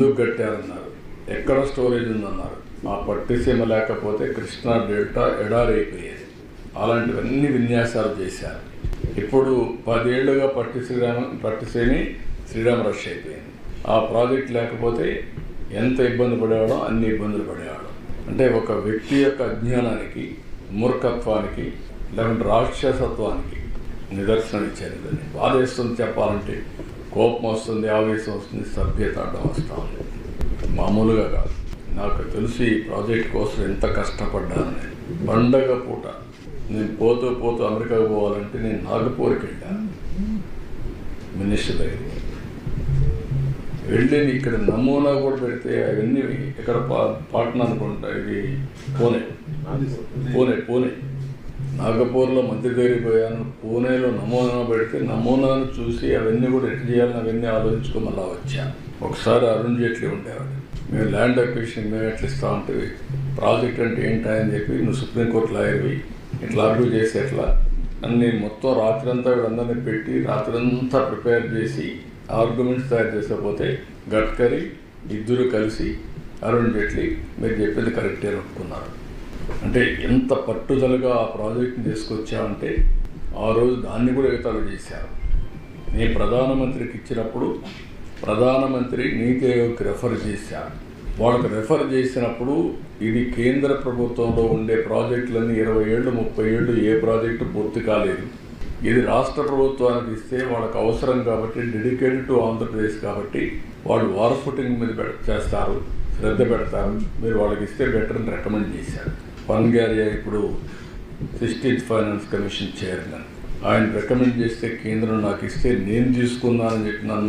ఎందుకు కట్టారన్నారు. ఎక్కడ స్టోరేజ్ ఉందన్నారు. ఆ పట్టిసీమ లేకపోతే కృష్ణా డెల్టా ఎడారైపోయేది. అలాంటివన్నీ విన్యాసాలు చేశారు. ఇప్పుడు పదేళ్ళుగా పట్టి శ్రీరామ పట్టిసీమి శ్రీరామ రష్ అయిపోయింది. ఆ ప్రాజెక్ట్ లేకపోతే ఎంత ఇబ్బంది పడేవాడో అన్ని ఇబ్బందులు పడేవాడు అంటే ఒక వ్యక్తి యొక్క అజ్ఞానానికి మూర్ఖత్వానికి లేకుంటే రాక్షసత్వానికి నిదర్శనం ఇచ్చారు ఇదని బాధేస్తుంది చెప్పాలంటే కోపం వస్తుంది ఆవేశం వస్తుంది సభ్యత అడ్డం వస్తూ మామూలుగా కాదు. నాకు తెలిసి ఈ ప్రాజెక్ట్ కోసం ఎంత కష్టపడ్డాను పండగ పూట. నేను పోతూ పోతూ అమెరికాకు పోవాలంటే నేను నాగపూర్కి వెళ్ళాను. మినిస్టర్ దగ్గర వెళ్ళి ఇక్కడ నమూనా కూడా పెడితే అవన్నీ ఇక్కడ పా- పాట్నా అనుకుంటా ఇది పూణే పూణే పూణే నాగపూర్లో మంత్రి దగ్గరికి పోయాను. పూణేలో నమూనా పెడితే నమూనాను చూసి అవన్నీ కూడా ఎట్లా చేయాలని అవన్నీ ఆలోచించుకొని మళ్ళా వచ్చాను. ఒకసారి అరుణ్ జైట్లీ ఉండేవాడు. మేము ల్యాండ్ అక్విజిషన్ మేము ఎట్లా ఇస్తామంటే ప్రాజెక్ట్ అంటే ఏంటా అని చెప్పి నువ్వు సుప్రీంకోర్టు లాయర్వి ఇట్లా అప్రూవ్ చేసి ఎట్లా? అన్ని మొత్తం రాత్రంతా వీళ్ళందరినీ పెట్టి రాత్రంతా ప్రిపేర్ చేసి ఆర్గ్యుమెంట్స్ తయారు చేసకపోతే గడ్కరీ ఇద్దరు కలిసి అరుణ్ జైట్లీ మీరు చెప్పింది కరెక్టే అనుకున్నారు. అంటే ఎంత పట్టుదలగా ఆ ప్రాజెక్ట్ని తీసుకొచ్చామంటే ఆ రోజు దాన్ని కూడా ఎగతాళి చేశారు. నేను ప్రధానమంత్రికి ఇచ్చినప్పుడు ప్రధానమంత్రి నీతి ఆయోగ్కి రెఫర్ చేశారు. వాళ్ళకి రెఫర్ చేసినప్పుడు ఇది కేంద్ర ప్రభుత్వంలో ఉండే ప్రాజెక్టులన్నీ ఇరవై ఏళ్ళు ముప్పై ఏళ్ళు ఏ ప్రాజెక్టు పూర్తి కాలేదు. ఇది రాష్ట్ర ప్రభుత్వానికి ఇస్తే వాళ్ళకి అవసరం కాబట్టి డెడికేటెడ్ టు ఆంధ్రప్రదేశ్ కాబట్టి వాళ్ళు వార్ ఫుటింగ్ మీద చేస్తారు శ్రద్ధ పెడతారు. మీరు వాళ్ళకి ఇస్తే బెటర్ అని రికమెండ్ చేశారు. పవన్ గారి ఇప్పుడు సిక్స్టీన్త్ ఫైనాన్స్ కమిషన్ చైర్మన్. ఆయన రికమెండ్ చేస్తే కేంద్రం నాకు ఇస్తే నేను తీసుకున్నానని చెప్పి నన్ను